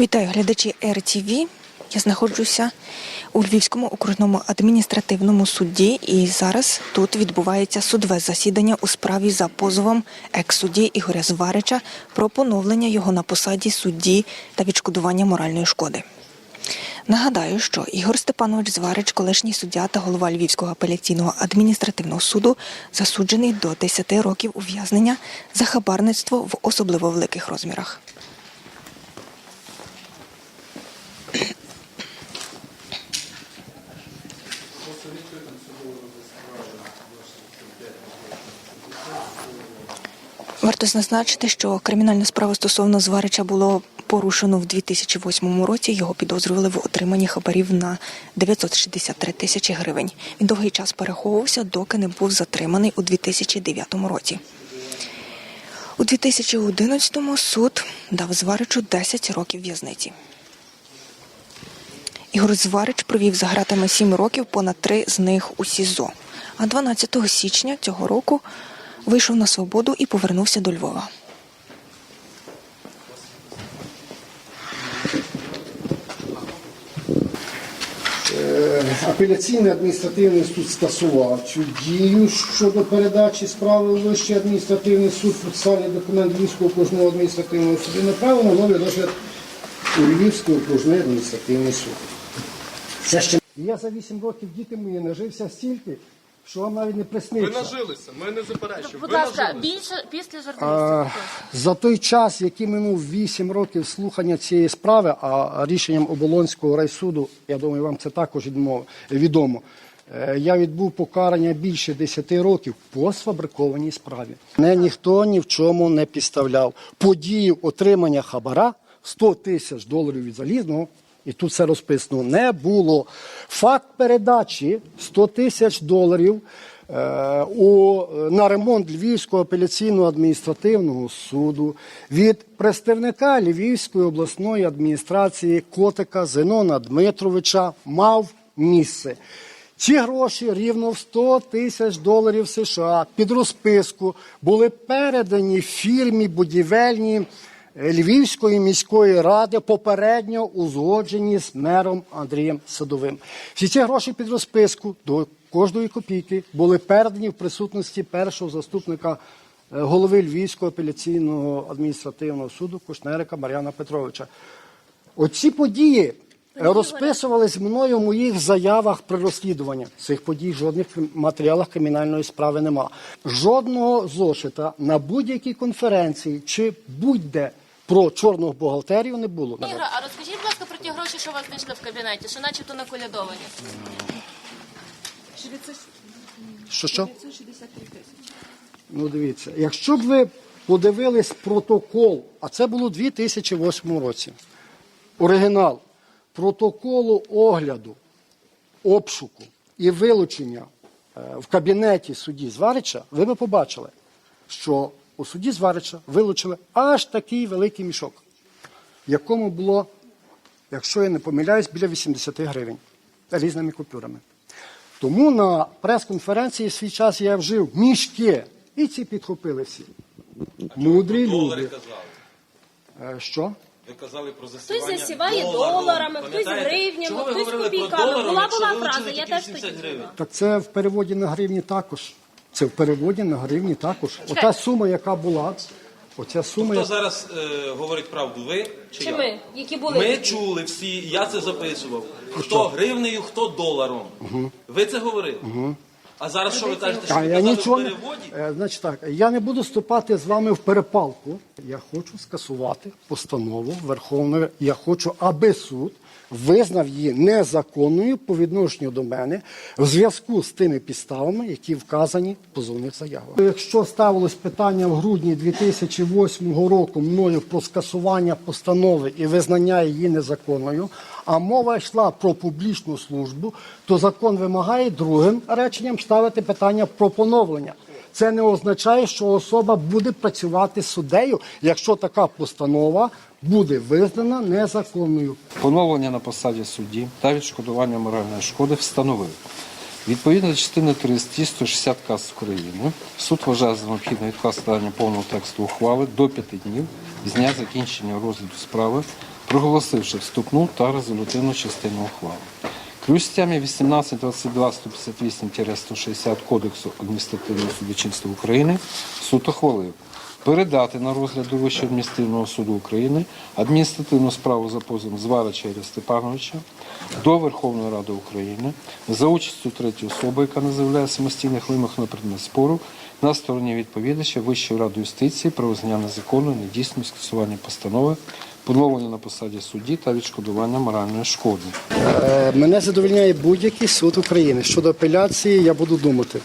Вітаю глядачі РТВ. Я знаходжуся у Львівському окружному адміністративному суді, і зараз тут відбувається судове засідання у справі за позовом екс-судді Ігоря Зварича про поновлення його на посаді судді та відшкодування моральної шкоди. Нагадаю, що Ігор Степанович Зварич, колишній суддя та голова Львівського апеляційного адміністративного суду, засуджений до 10 років ув'язнення за хабарництво в особливо великих розмірах. Варто зазначити, що кримінальну справу стосовно Зварича було порушено в 2008 році. Його підозрювали в отриманні хабарів на 963 тисячі гривень. Він довгий час переховувався, доки не був затриманий у 2009 році. У 2011-му суд дав Зваричу 10 років в'язниці. Ігор Зварич провів за гратами 7 років, понад 3 з них у СІЗО. А 12 січня цього року вийшов на свободу і повернувся до Львова. Апеляційний адміністративний суд скасував цю дію щодо передачі справи у Вищий адміністративний суд процесуальний документ Львівського окружного адміністративного суду направив на новий розгляд у Львівський окружний адміністративний суд. Ще я за 8 років діти мої нажився стільки, що вам навіть не Ви присниться. нажилися, ми не заперечуємо. Будь Ви ласка, нажилися. більше після журналістів. За той час, який минув 8 років слухання цієї справи, а рішенням Оболонського райсуду, я думаю, вам це також відмо- відомо. е, Я відбув покарання більше 10 років по сфабрикованій справі. Мене ніхто ні в чому не підставляв. Подію отримання хабара 100 тисяч доларів від залізного, і тут все розписано, не було. Факт передачі 100 тисяч доларів е, у, на ремонт Львівського апеляційного адміністративного суду від представника Львівської обласної адміністрації Котика Зенона Дмитровича мав місце. Ці гроші рівно в 100 тисяч доларів США під розписку були передані фірмі будівельній е, Львівської міської ради попередньо узгоджені з мером Андрієм Садовим. Всі ці гроші під розписку до кожної копійки були передані в присутності першого заступника е, голови Львівського апеляційного адміністративного суду Кушнерика Мар'яна Петровича. Оці події розписувались мною в моїх заявах при розслідуванні. Цих подій в жодних матеріалах кримінальної справи нема. Жодного зошита на будь-якій конференції чи будь-де про чорну бухгалтерію не було. Ігра, а розкажіть, будь ласка, про ті гроші, що у вас знайшли в кабінеті, що начебто наколядовані. Що що? Ну дивіться, якщо б ви подивились протокол, а це було у 2008 році. Оригінал протоколу огляду, обшуку і вилучення е, в кабінеті судді Зварича, ви би побачили, що у судді Зварича вилучили аж такий великий мішок, в якому було, якщо я не помиляюсь, біля 80 гривень різними купюрами. Тому на прес-конференції в свій час я вжив мішки, і ці підхопили всі. Мудрі люди. казали. Е, Що? Ви казали про Хтось засіває доларом. доларами, хтось Пам'ятаєте? гривнями, Чого ви хтось говорили про копійками. Була- якщо була ви фраза, я тільки теж 80 тоді гривень? чула. Так це в переводі на гривні також. Це в переводі на гривні також. Ота сума, яка була, оця сума, Хто яка... зараз е, говорить правду? Ви чи, Чи я? ми? Які були? Ми чули всі, я це записував. Хто гривнею, хто доларом. Ви це говорили? А зараз що ви кажете, що ви я казали нічого в не переводі? Е, значить так. Я не буду вступати з вами в перепалку. Я хочу скасувати постанову Верховної. Я хочу, аби суд визнав її незаконною по відношенню до мене в зв'язку з тими підставами, які вказані в позовних заявах. Якщо ставилось питання в грудні 2008 року мною про скасування постанови і визнання її незаконною, а мова йшла про публічну службу, то закон вимагає другим реченням ставити питання про поновлення. Це не означає, що особа буде працювати суддею, якщо така постанова буде визнана незаконною. Поновлення на посаді судді та відшкодування моральної шкоди встановив. Відповідно до частини 3 статті 160 КАС України, суд вважає за необхідне складання повного тексту ухвали до 5 днів з дня закінчення розгляду справи проголосивши вступну та резолютивну частину ухвали. Плюс статтями 18, 22, 158-160 Кодексу адміністративного судочинства України. Суд ухвалив передати на розгляд до Вищого адміністративного суду України адміністративну справу за позовом Зварича Ігоря Степановича до Верховної Ради України за участю третьої особи, яка не заявляє самостійних вимог на предмет спору на стороні відповідача Вищої ради юстиції про визнання незаконної недійсної скасування постанови, поновлення на посаді судді та відшкодування моральної шкоди. Е, Мене задовольняє будь-який суд України. Щодо апеляції я буду думати.